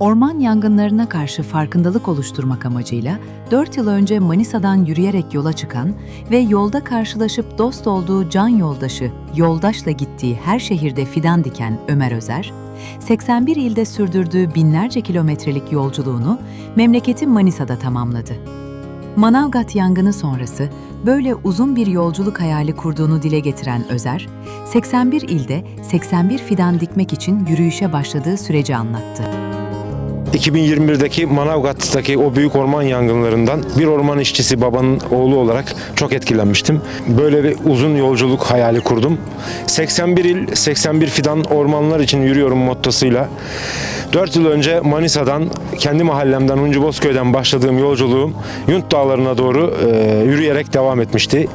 Orman yangınlarına karşı farkındalık oluşturmak amacıyla 4 yıl önce Manisa'dan yürüyerek yola çıkan ve yolda karşılaşıp dost olduğu can yoldaşı, yoldaşla gittiği her şehirde fidan diken Ömer Özer, 81 ilde sürdürdüğü binlerce kilometrelik yolculuğunu memleketi Manisa'da tamamladı. Manavgat yangını sonrası böyle uzun bir yolculuk hayali kurduğunu dile getiren Özer, 81 ilde 81 fidan dikmek için yürüyüşe başladığı süreci anlattı. 2021'deki Manavgat'taki o büyük orman yangınlarından bir orman işçisi babanın oğlu olarak çok etkilenmiştim. Böyle bir uzun yolculuk hayali kurdum. 81 il, 81 fidan ormanlar için yürüyorum mottosuyla. 4 yıl önce Manisa'dan, kendi mahallemden Uncu Bozköy'den başladığım yolculuğum Yunt Dağları'na doğru e, yürüyerek devam etmişti.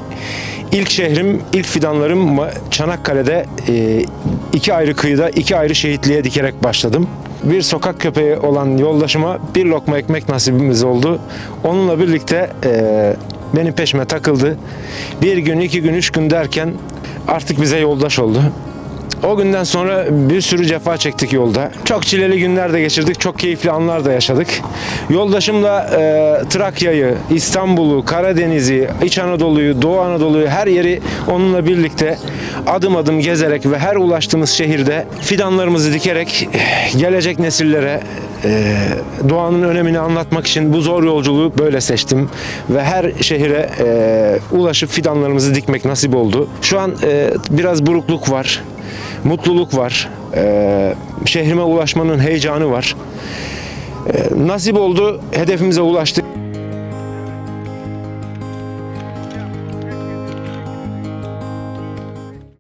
İlk şehrim, ilk fidanlarım Çanakkale'de e, iki ayrı kıyıda iki ayrı şehitliğe dikerek başladım. Bir sokak köpeği olan yoldaşıma bir lokma ekmek nasibimiz oldu. Onunla birlikte e, benim peşime takıldı. Bir gün, iki gün, üç gün derken artık bize yoldaş oldu. O günden sonra bir sürü cefa çektik yolda. Çok çileli günler de geçirdik, çok keyifli anlar da yaşadık. Yoldaşımla e, Trakya'yı, İstanbul'u, Karadeniz'i, İç Anadolu'yu, Doğu Anadolu'yu her yeri onunla birlikte adım adım gezerek ve her ulaştığımız şehirde fidanlarımızı dikerek eh, gelecek nesillere e, doğanın önemini anlatmak için bu zor yolculuğu böyle seçtim ve her şehire e, ulaşıp fidanlarımızı dikmek nasip oldu. Şu an e, biraz burukluk var, mutluluk var, e, şehrime ulaşmanın heyecanı var. E, nasip oldu, hedefimize ulaştık.